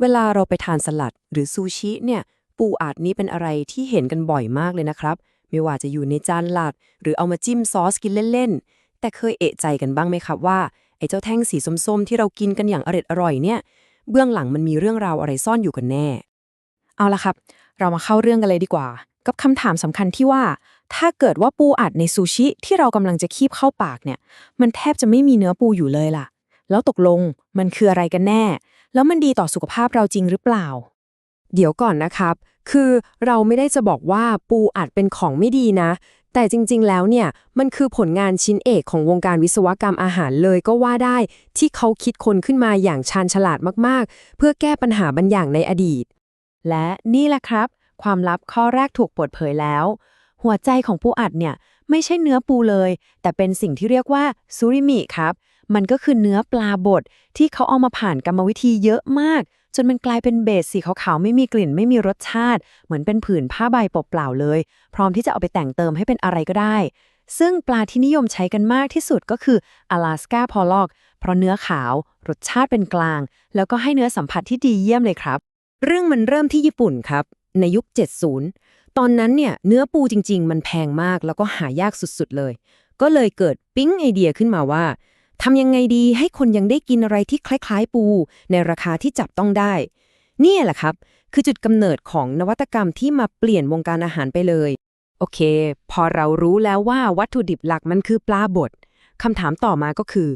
เวลาเราไปทานสลัดหรือซูชิเนี่ย ปูอัดนี้เป็นอะไรที่เห็นกันบ่อยมากเลยนะครับ ไม่ว่าจะอยู่ในจานหลัก หรือเอามาจิ้มซอสกินเล่นๆ แต่เคยเอะใจกันบ้างไหมครับว่า ไอ้เจ้าแท่งสีส้มๆ ที่เรากินกันอย่างอร็ดอร่อยเนี่ย เบื้องหลังมันมีเรื่องราวอะไรซ่อนอยู่กันแน่ เอาละครับ เรามาเข้าเรื่องกันเลยดีกว่า กับคำถามสำคัญที่ว่า ถ้าเกิดว่าปูอัดในซูชิที่เรากำลังจะคีบเข้าปากเนี่ย มันแทบจะไม่มีเนื้อปูอยู่เลยล่ะ แล้วตกลงมันคืออะไรกันแน่ แล้วมันดีต่อสุขภาพเราจริงหรือเปล่า เดี๋ยวก่อนนะครับ คือเราไม่ได้จะบอกว่าปูอัดเป็นของไม่ดีนะ แต่จริงๆแล้วเนี่ยมันคือผลงานชิ้นเอกของวงการวิศวกรรมอาหารเลยก็ว่าได้ ที่เขาคิดคนขึ้นมาอย่างชาญฉลาดมากๆ เพื่อแก้ปัญหาบางอย่างในอดีต และนี่แหละครับ ความลับข้อแรกถูกเปิดเผยแล้ว หัวใจของปูอัดเนี่ยไม่ใช่เนื้อปูเลย แต่เป็นสิ่งที่เรียกว่าซูริมิครับ มันก็คือเนื้อปลาบดที่เขาเอามาผ่านกรรมวิธีเยอะมาก จนมันกลายเป็นเบสสีขาวๆไม่มีกลิ่นไม่มีรสชาติ เหมือนเป็นผืนผ้าใบเปล่าๆเลย พร้อมที่จะเอาไปแต่งเติมให้เป็นอะไรก็ได้ ซึ่งปลาที่นิยมใช้กันมากที่สุดก็คืออลาสกาพอลอกเพราะเนื้อขาว รสชาติเป็นกลาง แล้วก็ให้เนื้อสัมผัสที่ดีเยี่ยมเลยครับ เรื่องมันเริ่มที่ญี่ปุ่นครับ ในยุค 70 ตอนนั้นเนี่ยเนื้อปูจริง ๆ มันแพงมากแล้วก็หายากสุดๆเลย ก็เลยเกิดปิ๊งไอเดียขึ้นมาว่า ทำยังไงดีให้คนยังได้กินอะไรที่คล้าย ๆ ปู ในราคาที่จับต้องได้เนี่ยแหละครับ คือจุดกำเนิดของนวัตกรรมที่มาเปลี่ยนวงการอาหารไปเลย โอเค พอเรารู้แล้วว่าวัตถุดิบหลักมันคือปลาบดคำถามต่อมาก็คือ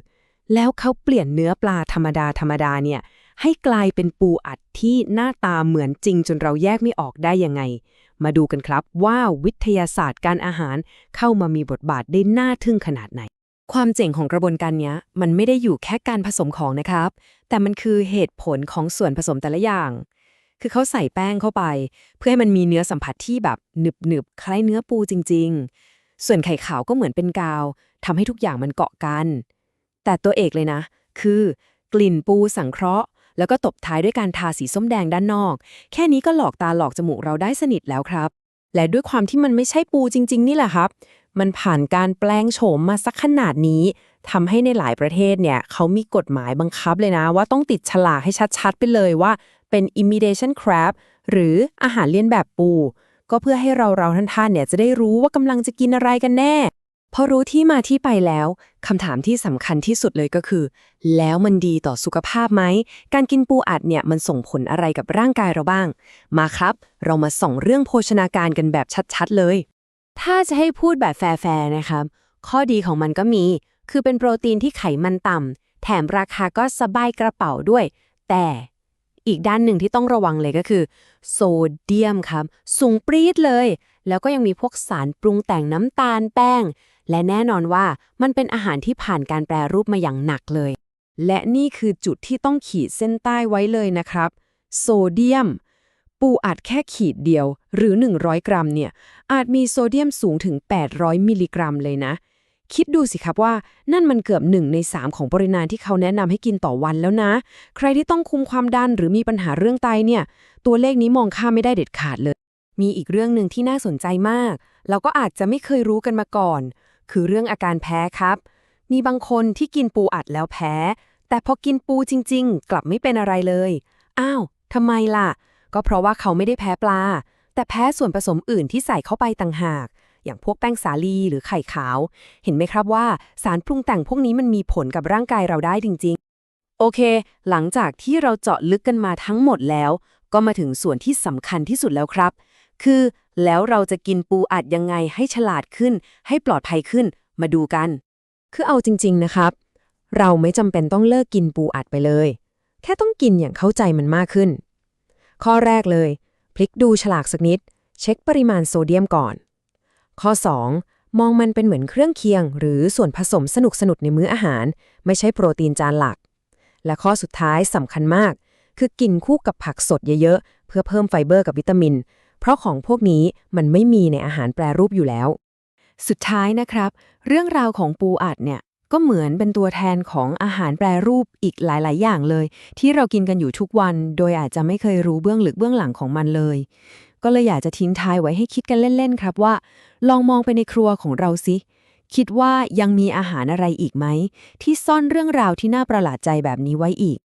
แล้วเขาเปลี่ยนเนื้อปลาธรรมดาธรรมดาเนี่ยให้กลายเป็นปูอัดที่หน้าตาเหมือนจริงจนเราแยกไม่ออกได้ยังไง มาดูกันครับว่าวิทยาศาสตร์การอาหารเข้ามามีบทบาทได้น่าทึ่งขนาดไหน ความเจ๋งของกระบวนการนี้มันไม่ได้อยู่แค่การผสมของนะครับ แต่มันคือเหตุผลของส่วนผสมแต่ละอย่าง คือเขาใส่แป้งเข้าไป เพื่อให้มันมีเนื้อสัมผัสที่แบบหนึบหนึบคล้ายเนื้อปูจริง ๆ ส่วนไข่ขาวก็เหมือนเป็นกาวทำให้ทุกอย่างมันเกาะกัน แต่ตัวเอกเลยนะ คือกลิ่นปูสังเคราะห์ แล้วก็ตบท้ายด้วยการทาสีส้มแดงด้านนอก แค่นี้ก็หลอกตาหลอกจมูกเราได้สนิทแล้วครับและด้วยความที่มันไม่ใช่ปูจริง ๆ นี่แหละครับ มันผ่านการแปลงโฉมมาสักขนาดนี้ทำให้ในหลายประเทศเนี่ยเขามีกฎหมายบังคับเลยนะ ว่าต้องติดฉลากให้ชัดๆ ไปเลยว่าเป็น imitation crab หรืออาหารเลียนแบบปู ก็เพื่อให้เราเราท่านท่านๆเนี่ยจะได้รู้ว่ากำลังจะกินอะไรกันแน่ พอรู้ที่มาที่ไปแล้วคำถามที่สำคัญที่สุดเลยก็คือ แล้วมันดีต่อสุขภาพไหม การกินปูอัดเนี่ยมันส่งผลอะไรกับร่างกายเราบ้าง มาครับ เรามาส่องเรื่องโภชนาการกันแบบชัดๆเลย ถ้าจะให้พูดแบบแฟร์ๆนะครับ ข้อดีของมันก็มี คือเป็นโปรตีนที่ไขมันต่ำ แถมราคาก็สบายกระเป๋าด้วย แต่อีกด้านหนึ่งที่ต้องระวังเลยก็คือ โซเดียมครับ สูงปรี๊ดเลย แล้วก็ยังมีพวกสารปรุงแต่งน้ำตาลแป้ง และแน่นอนว่ามันเป็นอาหารที่ผ่านการแปรรูปมาอย่างหนักเลย และนี่คือจุดที่ต้องขีดเส้นใต้ไว้เลยนะครับ โซเดียม ปูอัดแค่ขีดเดียวหรือ 100 กรัมเนี่ยอาจมีโซเดียมสูงถึง 800 มิลลิกรัมเลยนะ คิดดูสิครับว่านั่นมันเกือบหนึ่งใน 3 ของปริมาณที่เขาแนะนำให้กินต่อวันแล้วนะ ใครที่ต้องคุมความดันหรือมีปัญหาเรื่องไตเนี่ย ตัวเลขนี้มองข้ามไม่ได้เด็ดขาดเลย มีอีกเรื่องหนึ่งที่น่าสนใจมาก เราก็อาจจะไม่เคยรู้กันมาก่อน คือเรื่องอาการแพ้ครับ มีบางคนที่กินปูอัดแล้วแพ้ แต่พอกินปูจริง ๆ กลับไม่เป็นอะไรเลย อ้าวทำไมล่ะ ก็เพราะว่าเขาไม่ได้แพ้ปลา แต่แพ้ส่วนผสมอื่นที่ใส่เข้าไปต่างหาก อย่างพวกแป้งสาลีหรือไข่ขาว เห็นไหมครับว่าสารปรุงแต่งพวกนี้มันมีผลกับร่างกายเราได้จริง ๆ โอเค หลังจากที่เราเจาะลึกกันมาทั้งหมดแล้ว ก็มาถึงส่วนที่สำคัญที่สุดแล้วครับ คือแล้วเราจะกินปูอัดยังไงให้ฉลาดขึ้น ให้ปลอดภัยขึ้น มาดูกัน คือเอาจริง ๆ นะครับ เราไม่จำเป็นต้องเลิกกินปูอัดไปเลย แค่ต้องกินอย่างเข้าใจมันมากขึ้น ข้อแรกเลย พลิกดูฉลากสักนิด เช็คปริมาณโซเดียมก่อน ข้อ 2 มองมันเป็นเหมือนเครื่องเคียง หรือส่วนผสมสนุกสนุกในมื้ออาหาร ไม่ใช่โปรตีนจานหลัก และข้อสุดท้ายสำคัญมาก คือกินคู่กับผักสดเยอะๆ เพื่อเพิ่มไฟเบอร์กับวิตามิน เพราะของพวกนี้มันไม่มีในอาหารแปรรูปอยู่แล้ว สุดท้ายนะครับ เรื่องราวของปูอัดเนี่ย ก็เหมือนเป็นตัวแทนของอาหารแปรรูปอีกหลาย ๆ อย่างเลย ที่เรากินกันอยู่ทุกวัน โดยอาจจะไม่เคยรู้เบื้องลึกเบื้องหลังของมันเลย ก็เลยอยากจะทิ้งท้ายไว้ให้คิดกันเล่น ๆ ครับว่า ลองมองไปในครัวของเราสิ คิดว่ายังมีอาหารอะไรอีกไหม ที่ซ่อนเรื่องราวที่น่าประหลาดใจแบบนี้ไว้อีก